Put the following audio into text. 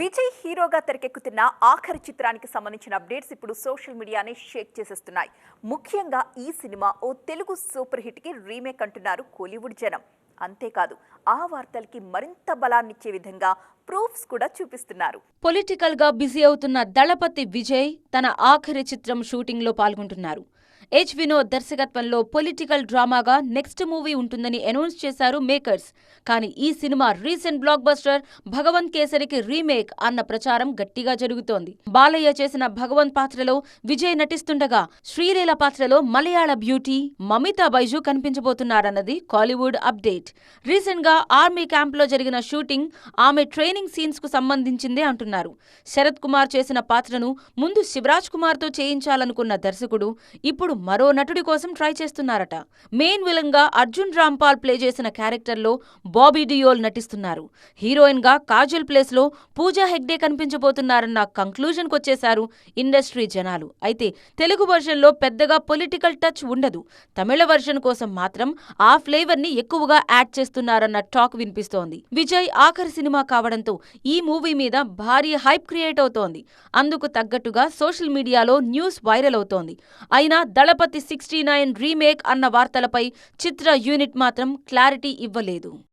విజయ్ హీరోగా తెరకెక్కుతున్న ఆఖరి చిత్రానికి సంబంధించిన అప్డేట్స్ ఇప్పుడు సోషల్ మీడియానే షేక్ చేసేస్తున్నాయి. ముఖ్యంగా ఈ సినిమా ఓ తెలుగు సూపర్ హిట్కి రీమేక్ అంటున్నారు కోలీవుడ్ జనం. అంతేకాదు ఆ వార్తలకి మరింత బలాన్నిచ్చే విధంగా ప్రూఫ్స్ కూడా చూపిస్తున్నారు. పొలిటికల్గా బిజీ అవుతున్న దళపతి విజయ్ తన ఆఖరి చిత్రం షూటింగ్లో పాల్గొంటున్నారు. హెచ్ వినోద్ దర్శకత్వంలో పొలిటికల్ డ్రామాగా నెక్స్ట్ మూవీ ఉంటుందని అనౌన్స్ చేశారు మేకర్స్. కానీ ఈ cinema recent blockbuster Bhagavanth కేసరికి రీమేక్ అన్న ప్రచారం గట్టిగా జరుగుతోంది. బాలయ్య చేసిన భగవంత్ పాత్రలో విజయ్ నటిస్తుండగా శ్రీలీల పాత్రలో మలయాళ బ్యూటీ మమితా బైజు కనిపించబోతున్నారన్నది కాలీవుడ్ అప్డేట్. రీసెంట్గా ఆర్మీ క్యాంప్లో జరిగిన షూటింగ్ ఆమె ట్రైనింగ్ సీన్స్కు సంబంధించిందే అంటున్నారు. శరత్ కుమార్ చేసిన పాత్రను ముందు శివరాజ్ కుమార్తో చేయించాలనుకున్న దర్శకుడు ఇప్పుడు మరో నటుడి కోసం ట్రై చేస్తున్నారట. మెయిన్ విలన్గా అర్జున్ రాంపాల్ ప్లే చేసిన క్యారెక్టర్లో బాబీ డియోల్ నటిస్తున్నారు. హీరోయిన్గా కాజల్ ప్లేస్లో పూజా హెగ్డే కనిపించబోతున్నారన్న కంక్లూజన్కి వచ్చేశారు ఇండస్ట్రీ జనాలు. అయితే తెలుగు వర్షన్లో పెద్దగా పొలిటికల్ టచ్ ఉండదు. తమిళ వర్షన్ కోసం మాత్రం ఆ ఫ్లేవర్ని ఎక్కువగా యాడ్ చేస్తున్నారన్న టాక్ వినిపిస్తోంది. విజయ్ ఆఖరి సినిమా కావడంతో ఈ మూవీ మీద భారీ హైప్ క్రియేట్ అవుతోంది. అందుకు తగ్గట్టుగా సోషల్ మీడియాలో న్యూస్ వైరల్ అవుతోంది. అయినా దళపతి సిక్స్టీ నైన్ రీమేక్ అన్న వార్తలపై చిత్ర యూనిట్ మాత్రం క్లారిటీ ఇవ్వలేదు.